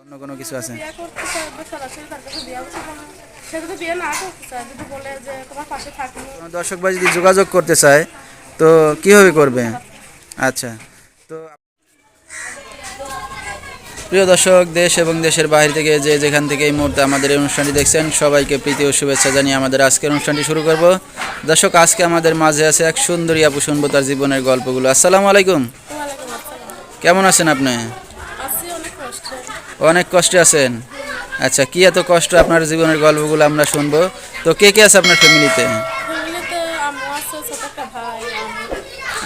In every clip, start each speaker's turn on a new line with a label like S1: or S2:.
S1: অন্য কোনো কিছু আছে?
S2: বিয়ে করতে চাইবে সরাসরি তার কাছে বিয়ে হচ্ছে সে যদি বিয়ে না করতে চায় যদি বলে যে তোমার পাশে থাকব
S1: দর্শক ভাই যদি যোগাযোগ করতে চায় তো কীভাবে করবে? আচ্ছা তো প্রিয় দর্শক দেশ এবং দেশের বাইরে থেকে যে যেখান থেকে এই মুহূর্তে আমাদের এই অনুষ্ঠানটি দেখছেন সবাইকে প্রীতি ও শুভেচ্ছা জানিয়ে আমাদের আজকের অনুষ্ঠানটি শুরু করব। দর্শক আজকে আমাদের মাঝে আছে এক সুন্দরী আপু শুনব তার জীবনের গল্পগুলো। আসসালামু আলাইকুম। কেমন আছেন আপনি?
S2: অনেক কষ্টে
S1: আছেন। আচ্ছা কি এত কষ্ট আপনার জীবনের গল্পগুলো আমরা শুনব? তো কে কে আছে আপনার ফ্যামিলিতে?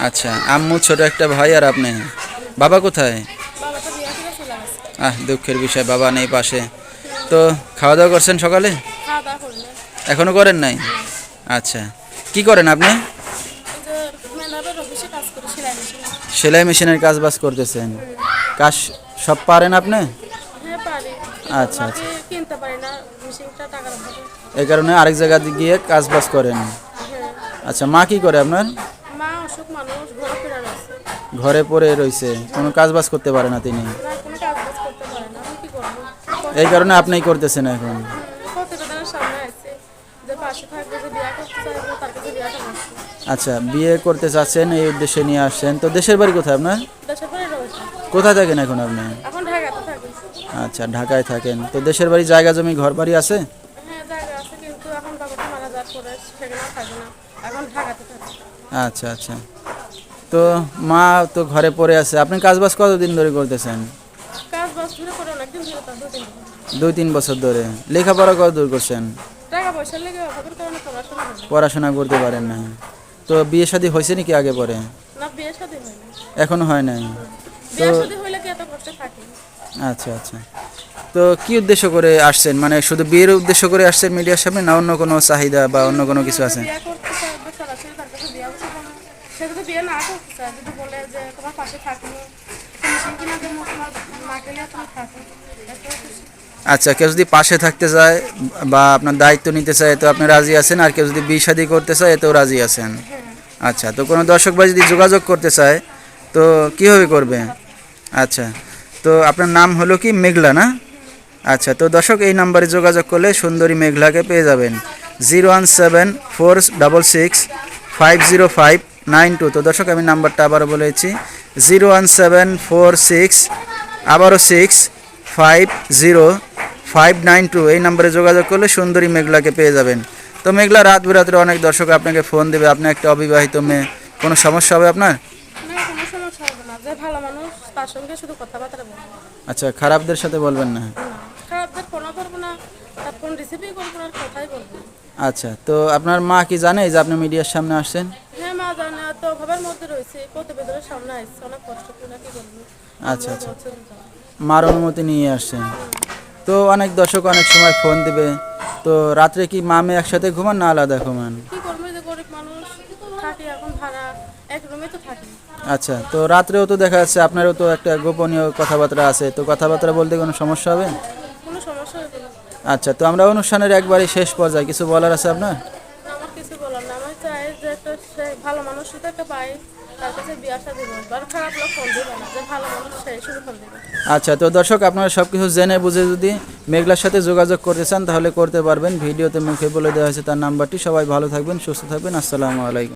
S1: আচ্ছা আম্মু ছোট একটা ভাই আর আপনি? বাবা কোথায়? আহ দুঃখের বিষয় বাবা নেই পাশে। তো খাওয়া দাওয়া করছেন সকালে? এখনও করেন নাই? আচ্ছা কি করেন আপনি?
S2: সেলাই
S1: মেশিনের কাজ বাজ করতেছেন। কাজ সব পারেন আপনি?
S2: পারি
S1: আচ্ছা,
S2: কিনতে পারি না মেশিনটা টাকার অভাবে
S1: এই কারণে আরেক জায়গা গিয়ে কাজ বাজ করেন।
S2: হ্যাঁ।
S1: আচ্ছা মা কি করে আপনার?
S2: মা অসুখ মানুষ ঘোরা ফেরার আছে
S1: ঘরে পড়ে রয়েছে। কোনো কাজ বাজ করতে পারে না তিনি? এই কারণে আপনিই করতেছেন এখন। আচ্ছা বিয়ে করতে চাচ্ছেন এই উদ্দেশ্যে নিয়ে আসছেন। তো দেশের বাড়ি কোথায় আপনার? কোথায় থাকেন এখন আপনি? আচ্ছা ঢাকায় থাকেন। তো দেশের বাড়ি জায়গা জমি ঘর বাড়ি আছে
S2: হ্যাঁ
S1: আচ্ছা আচ্ছা। তো মা তো ঘরে পড়ে আছে। আপনি কাজ বাজ কতদিন ধরে করতেছেন। দুই তিন বছর। ধরে। লেখাপড়া কত দূর করছেন
S2: পড়াশোনা
S1: করতে পারেন না। তো বিয়ে শাদী হয়েছে নাকি আগে পরে?
S2: এখনও হয়
S1: নাই।
S2: বিয়ে
S1: আচ্ছা আচ্ছা। তো কি উদ্দেশ্য করে আসছেন? মানে শুধু বিয়ের উদ্দেশ্য করে আসছেন মিডিয়ার সামনে না অন্য কোনো চাহিদা বা অন্য কোনো কিছু আছে। আচ্ছা কেউ যদি পাশে থাকতে চায় বা আপনার দায়িত্ব নিতে চায় তো আপনি রাজি আছেন? আর কেউ যদি বিয়ে শাদী করতে চায় এতেও রাজি আছেন? আচ্ছা তো কোনো দর্শক ভাই যদি যোগাযোগ করতে চায় তো কীভাবে করবে? আচ্ছা। তো আপনার নাম হলো কি? মেঘলা না? আচ্ছা তো দর্শক, এই নাম্বারে যোগাযোগ করলে সুন্দরী মেঘলাকে পেয়ে যাবেন। Zero one seven four double six five zero five nine two. তো দর্শক, আমি নাম্বারটা আবারও বলেছি zero one seven four six আবারও six five zero five nine two. এই নাম্বারে যোগাযোগ করলে সুন্দরী মেঘলাকে পেয়ে যাবেন। তো মেঘলা, রাত বিরাত্রে অনেক দর্শক আপনাকে ফোন দেবে। আপনি একটা অবিবাহিত মেয়ে। কোনো সমস্যা হবে আপনার?
S2: তার সঙ্গে শুধু কথাবার্তা বলব।
S1: আচ্ছা খারাপদের সাথে বলবেন না।
S2: খারাপদের করব না তার ফোন রিসিভই করব না কথাই বলব
S1: আচ্ছা তো আপনার মা কি জানে যে আপনি মিডিয়ার সামনে আসছেন?
S2: হ্যাঁ মা জানে তো অভাবের মধ্যে রয়েছে প্রতিবেদনের সামনে আসছে অনেক কষ্ট করে কি বলব।
S1: আচ্ছা আচ্ছা। মার অনুমতি নিয়ে আসছেন। তো অনেক দর্শক অনেক সময় ফোন দিবে। তো রাত্রে কি মা মেয়ে একসাথে ঘুমান না আলাদা ঘুমান
S2: কি করব এই যে গরিব মানুষ থাকি এখন ভাড়া এক রুমে তো থাকি।
S1: আচ্ছা তো রাত্রেও তো দেখা যাচ্ছে আপনারও তো একটা গোপনীয় কথাবার্তা আছে। তো কথাবার্তা বলতে কোনো সমস্যা হবে?
S2: কোনো সমস্যা হবে না।
S1: আচ্ছা তো আমরা অনুষ্ঠানের একবারই শেষ পর্যায়ে কিছু বলার আছে আপনার?
S2: আমার কিছু বলার না। আমি চাই যে একটা সে ভালো মানুষ শুধু একটা পাই তার কাছে বিয়ে আসা দিব। আর খারাপ লোক ফোন দিবে না যে ভালো মানুষ সেই শুধু ফোন দিবে।
S1: আচ্ছা তো দর্শক আপনারা সব কিছু জেনে বুঝে যদি মেঘলার সাথে যোগাযোগ করতে চান তাহলে করতে পারবেন। ভিডিওতে মুখে বলে দেওয়া হয়েছে তার নাম্বারটি। সবাই ভালো থাকবেন সুস্থ থাকবেন। আসসালামু আলাইকুম।